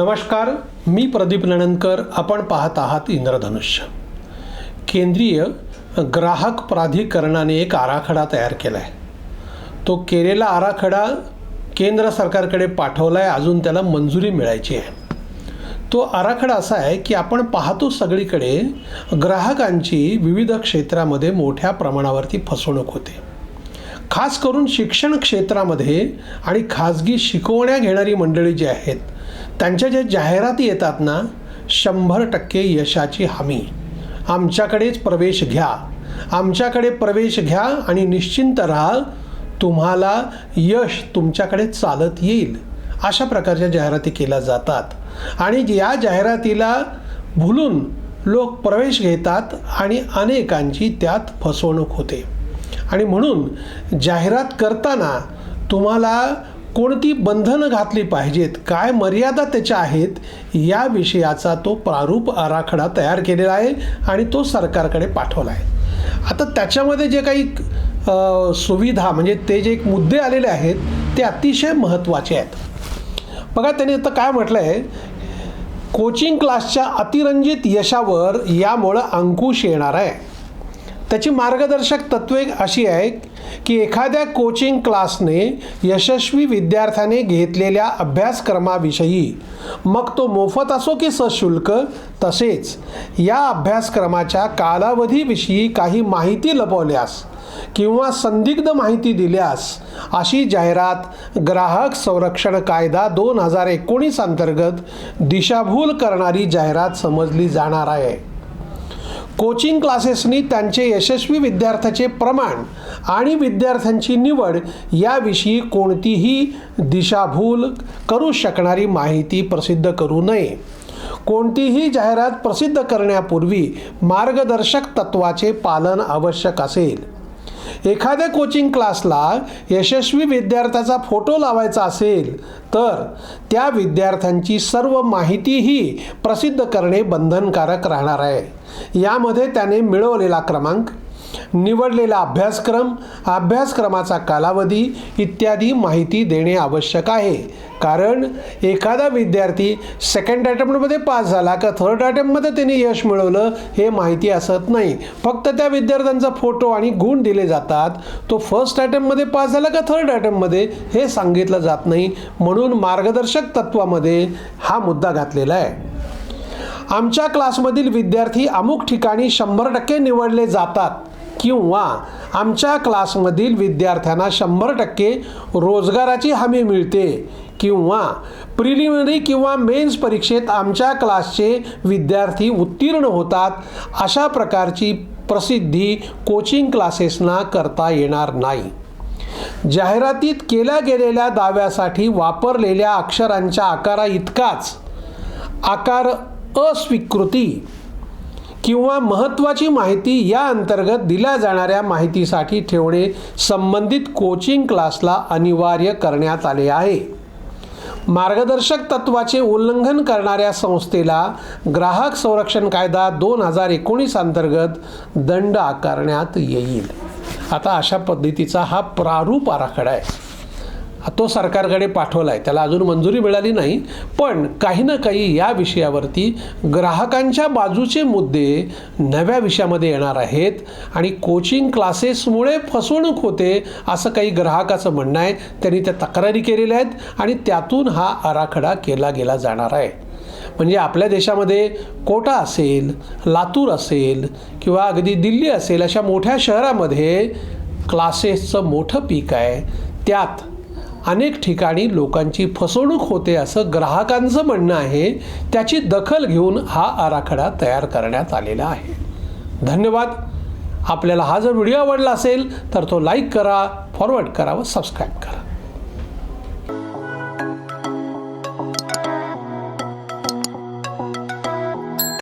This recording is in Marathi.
नमस्कार मी प्रदीप नणनकर आपण पाहत आहात इंद्रधनुष्य. केंद्रीय ग्राहक प्राधिकरणाने एक आराखडा तयार केला आहे तो केलेला आराखडा केंद्र सरकारकडे पाठवला आहे अजून त्याला मंजुरी मिळायची आहे. तो आराखडा असा आहे की आपण पाहतो सगळीकडे ग्राहकांची विविध क्षेत्रामध्ये मोठ्या प्रमाणावरती फसवणूक होते. खास करून शिक्षण क्षेत्रामध्ये आणि खाजगी शिकवण्या घेणारी मंडळी जी आहेत त्यांच्या ज्या जाहिराती येतात ना शंभर टक्के यशाची हमी. आमच्याकडेच प्रवेश घ्या. आमच्याकडे प्रवेश घ्या आणि निश्चिंत राहा तुम्हाला यश तुमच्याकडे चालत येईल. अशा प्रकारच्या जाहिराती केल्या जातात. आणि या जाहिरातीला भुलून लोक प्रवेश घेतात आणि अनेकांची त्यात फसवणूक होते. आणि म्हणून जाहिरात करताना तुम्हाला कोणती बंधनं घातली पाहिजेत काय मर्यादा त्याच्या आहेत या विषयाचा तो प्रारूप आराखडा तयार केलेला आहे आणि तो सरकारकडे पाठवला आहे. आता त्याच्यामध्ये जे काही सुविधा म्हणजे ते जे एक मुद्दे आलेले आहेत ते अतिशय महत्त्वाचे आहेत. बघा त्यांनी आता काय म्हटलं आहे कोचिंग क्लासच्या अतिरंजित यशावर यामुळं अंकुश येणार आहे. त्याची मार्गदर्शक तत्वे अशी आहे की एखाद्या कोचिंग क्लासने यशस्वी विद्यार्थ्याने घेतलेल्या अभ्यासक्रमाविषयी मग तो मोफत असो की सशुल्क तसेच या अभ्यासक्रमाच्या कालावधीविषयी काही माहिती लपवल्यास किंवा संदिग्ध माहिती दिल्यास अशी जाहिरात ग्राहक संरक्षण कायदा दोन हजार एकोणीस अंतर्गत दिशाभूल करणारी जाहिरात समजली जाणार आहे. कोचिंग क्लासेसनी त्यांचे यशस्वी विद्यार्थ्याचे प्रमाण आणि विद्यार्थ्यांची निवड याविषयी कोणतीही दिशाभूल करू शकणारी माहिती प्रसिद्ध करू नये. कोणतीही जाहिरात प्रसिद्ध करण्यापूर्वी मार्गदर्शक तत्वाचे पालन आवश्यक असेल. एखाद्या कोचिंग क्लासला यशस्वी विद्यार्थ्याचा फोटो लावायचा असेल तर त्या विद्यार्थ्यांची सर्व माहितीही प्रसिद्ध करणे बंधनकारक राहणार आहे. यामध्ये त्याने मिळवलेला क्रमांक निवडलेला अभ्यासक्रम अभ्यासक्रमाचा कालावधी इत्यादी माहिती देणे आवश्यक आहे. कारण एखादा विद्यार्थी सेकंड अटेम्प्टमध्ये पास झाला का थर्ड अटेम्प्टमध्ये त्याने यश मिळवलं हे माहिती असत नाही. फक्त त्या विद्यार्थ्यांचा फोटो आणि गुण दिले जातात. तो फर्स्ट अटेम्प्टमध्ये पास झाला का थर्ड अटेम्प्टमध्ये हे सांगितलं जात नाही. म्हणून मार्गदर्शक तत्वामध्ये हा मुद्दा घातलेला आहे. आमच्या क्लासमधील विद्यार्थी अमुक ठिकाणी शंभर टक्के निवडले जातात. किंवा आमच्या क्लासमधील विद्यार्थ्यांना शंभर टक्के रोजगाराची हमी मिळते किंवा प्रिलिमिनरी किंवा मेन्स परीक्षेत आमच्या क्लासचे विद्यार्थी उत्तीर्ण होतात अशा प्रकारची प्रसिद्धी कोचिंग क्लासेसना करता येणार नाही. जाहिरातीत केल्या गेलेल्या दाव्यासाठी वापरलेल्या अक्षरांच्या आकारा इतकाच. आकार अस्वीकृती. किंवा महत्त्वाची माहिती या अंतर्गत दिल्या जाणाऱ्या माहितीसाठी ठेवणे संबंधित कोचिंग क्लासला अनिवार्य करण्यात आले आहे. मार्गदर्शक तत्वाचे उल्लंघन करणाऱ्या संस्थेला ग्राहक संरक्षण कायदा दोन हजार एकोणीस अंतर्गत दंड आकारण्यात येईल. आता अशा पद्धतीचा हा प्रारूप आराखडा आहे. तो सरकारकडे पाठवला आहे त्याला अजून मंजुरी मिळाली नाही. पण काही ना काही या विषयावरती ग्राहकांच्या बाजूचे मुद्दे नव्या विषयामध्ये येणार आहेत आणि कोचिंग क्लासेसमुळे फसवणूक होते असं काही ग्राहकाचं म्हणणं आहे. त्यांनी त्या तक्रारी केलेल्या आहेत आणि त्यातून हा आराखडा केला गेला जाणार आहे. म्हणजे आपल्या देशामध्ये कोटा असेल लातूर असेल किंवा अगदी दिल्ली असेल अशा मोठ्या शहरामध्ये क्लासेसचं मोठं पीक आहे. त्यात अनेक ठिकाणी लोकांची फसवणूक होते असं ग्राहकांचं म्हणणं आहे. त्याची दखल घेऊन हा आराखडा तयार करण्यात आलेला आहे. धन्यवाद. आपल्याला हा जर व्हिडिओ आवडला असेल तर तो लाईक करा फॉरवर्ड करा व सबस्क्राईब करा.